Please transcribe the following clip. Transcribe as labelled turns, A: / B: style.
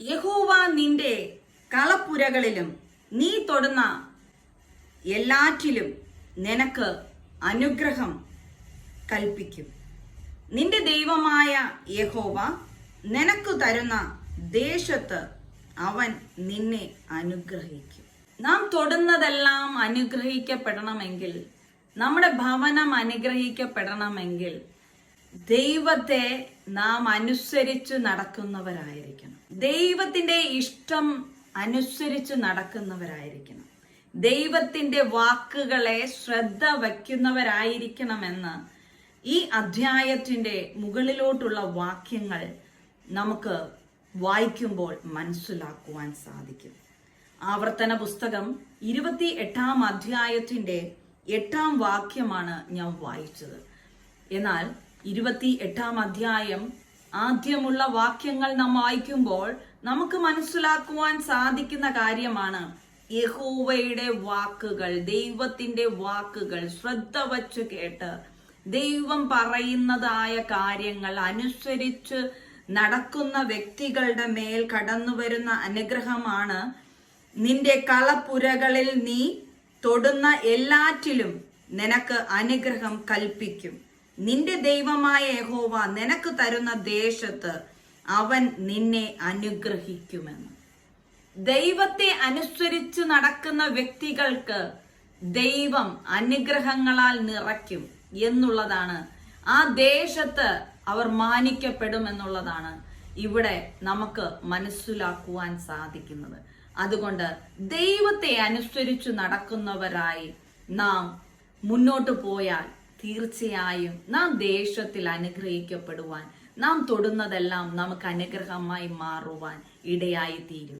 A: യഹോവ നിന്റെ കളപ്പുരകളിലും നീ തൊടുന്ന എല്ലാറ്റിലും നിനക്ക് അനുഗ്രഹം കൽപ്പിക്കും. നിന്റെ ദൈവമായ യഹോവ നിനക്ക് തരുന്ന ദേശത്ത് അവൻ നിന്നെ അനുഗ്രഹിക്കും. നാം തൊടുന്നതെല്ലാം അനുഗ്രഹിക്കപ്പെടണമെങ്കിൽ നമ്മുടെ ഭവനം അനുഗ്രഹിക്കപ്പെടണമെങ്കിൽ ദൈവത്തെ നാം അനുസരിച്ച് നടക്കുന്നവരായിരിക്കണം. ദൈവത്തിന്റെ ഇഷ്ടം അനുസരിച്ച് നടക്കുന്നവരായിരിക്കണം. ദൈവത്തിന്റെ വാക്കുകളെ ശ്രദ്ധ വയ്ക്കുന്നവരായിരിക്കണമെന്ന് ഈ അധ്യായത്തിന്റെ മുകളിലോട്ടുള്ള വാക്യങ്ങൾ നമുക്ക് വായിക്കുമ്പോൾ മനസ്സിലാക്കുവാൻ സാധിക്കും. ആവർത്തന പുസ്തകം ഇരുപത്തി എട്ടാം അധ്യായത്തിന്റെ എട്ടാം വാക്യമാണ് ഞാൻ വായിച്ചത്. എന്നാൽ ഇരുപത്തി എട്ടാം അധ്യായം ആദ്യമുള്ള വാക്യങ്ങൾ നാം വായിക്കുമ്പോൾ നമുക്ക് മനസ്സിലാക്കുവാൻ സാധിക്കുന്ന കാര്യമാണ് യഹോവയുടെ വാക്കുകൾ ദൈവത്തിന്റെ വാക്കുകൾ ശ്രദ്ധ വച്ച് കേട്ട് ദൈവം പറയുന്നതായ കാര്യങ്ങൾ അനുസരിച്ച് നടക്കുന്ന വ്യക്തികളുടെ മേൽ കടന്നു വരുന്ന അനുഗ്രഹമാണ് നിന്റെ കളപ്പുരകളിൽ നീ തൊടുന്ന എല്ലാറ്റിലും നിനക്ക് അനുഗ്രഹം കൽപ്പിക്കും. നിന്റെ ദൈവമായ യഹോവ നിനക്ക് തരുന്ന ദേശത്ത് അവൻ നിന്നെ അനുഗ്രഹിക്കുമെന്ന്. ദൈവത്തെ അനുസരിച്ച് നടക്കുന്ന വ്യക്തികൾക്ക് ദൈവം അനുഗ്രഹങ്ങളാൽ നിറയ്ക്കും എന്നുള്ളതാണ്. ആ ദേശത്ത് അവർ മാനിക്കപ്പെടുമെന്നുള്ളതാണ് ഇവിടെ നമുക്ക് മനസ്സിലാക്കുവാൻ സാധിക്കുന്നത്. അതുകൊണ്ട് ദൈവത്തെ അനുസരിച്ച് നടക്കുന്നവരായി നാം മുന്നോട്ട് പോയാൽ തീർച്ചയായും നാം ദേശത്തിൽ അനുഗ്രഹിക്കപ്പെടുവാൻ നാം തൊടുന്നതെല്ലാം നമുക്ക് അനുഗ്രഹമായി മാറുവാൻ ഇടയായി തീരും